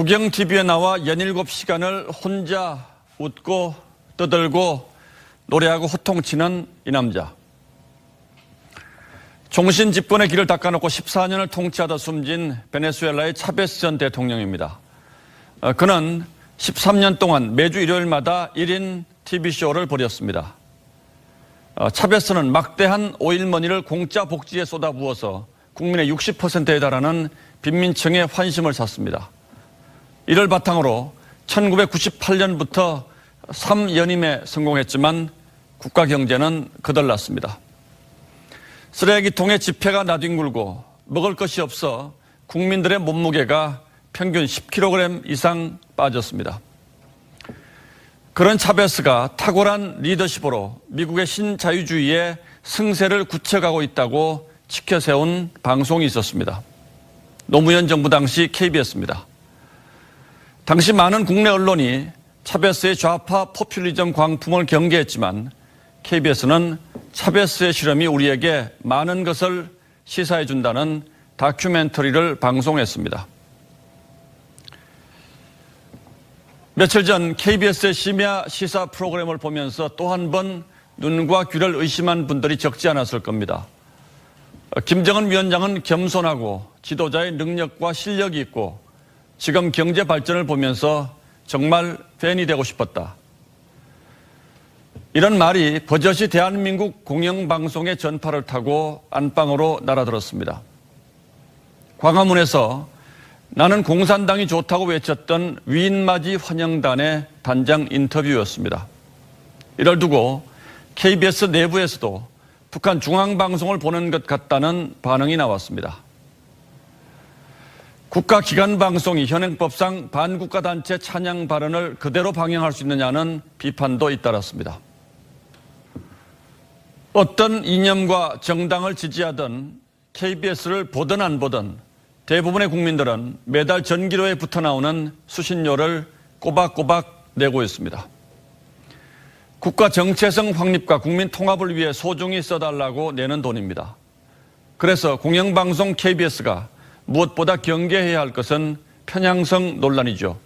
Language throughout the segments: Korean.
국영 TV에 나와 연일곱 시간을 혼자 웃고 떠들고 노래하고 호통치는 이 남자. 종신 집권의 길을 닦아놓고 14년을 통치하다 숨진 베네수엘라의 차베스 전 대통령입니다. 어, 그는 13년 동안 매주 일요일마다 1인 TV쇼를 벌였습니다. 어, 차베스는 막대한 오일머니를 공짜 복지에 쏟아부어서 국민의 60%에 달하는 빈민층의 환심을 샀습니다. 이를 바탕으로 1998년부터 3연임에 성공했지만 국가 경제는 거덜났습니다. 쓰레기통에 지폐가 나뒹굴고 먹을 것이 없어 국민들의 몸무게가 평균 10kg 이상 빠졌습니다. 그런 차베스가 탁월한 리더십으로 미국의 신자유주의의 승세를 굳혀가고 있다고 지켜세운 방송이 있었습니다. 노무현 정부 당시 KBS입니다. 당시 많은 국내 언론이 차베스의 좌파 포퓰리즘 광풍을 경계했지만 KBS는 차베스의 실험이 우리에게 많은 것을 시사해 준다는 다큐멘터리를 방송했습니다. 며칠 전 KBS의 심야 시사 프로그램을 보면서 또 한 번 눈과 귀를 의심한 분들이 적지 않았을 겁니다. 김정은 위원장은 겸손하고 지도자의 능력과 실력이 있고 지금 경제 발전을 보면서 정말 팬이 되고 싶었다. 이런 말이 버젓이 대한민국 공영방송의 전파를 타고 안방으로 날아들었습니다. 광화문에서 나는 공산당이 좋다고 외쳤던 위인맞이 환영단의 단장 인터뷰였습니다. 이를 두고 KBS 내부에서도 북한 중앙방송을 보는 것 같다는 반응이 나왔습니다. 국가기관방송이 현행법상 반국가 단체 찬양 발언을 그대로 방영할 수 있느냐는 비판도 잇따랐습니다. 어떤 이념과 정당을 지지하든 KBS를 보든 안 보든 대부분의 국민들은 매달 전기료에 붙어 나오는 수신료를 꼬박꼬박 내고 있습니다. 국가 정체성 확립과 국민 통합을 위해 소중히 써달라고 내는 돈입니다. 그래서 공영방송 KBS가 무엇보다 경계해야 할 것은 편향성 논란이죠.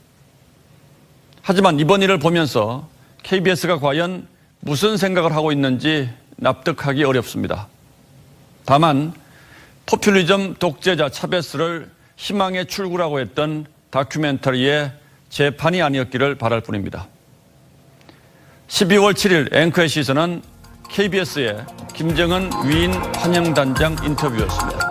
하지만 이번 일을 보면서 KBS가 과연 무슨 생각을 하고 있는지 납득하기 어렵습니다. 다만 포퓰리즘 독재자 차베스를 희망의 출구라고 했던 다큐멘터리의 재판이 아니었기를 바랄 뿐입니다. 12월 7일 앵커의 시선은 KBS의 김정은 위인 환영단장 인터뷰였습니다.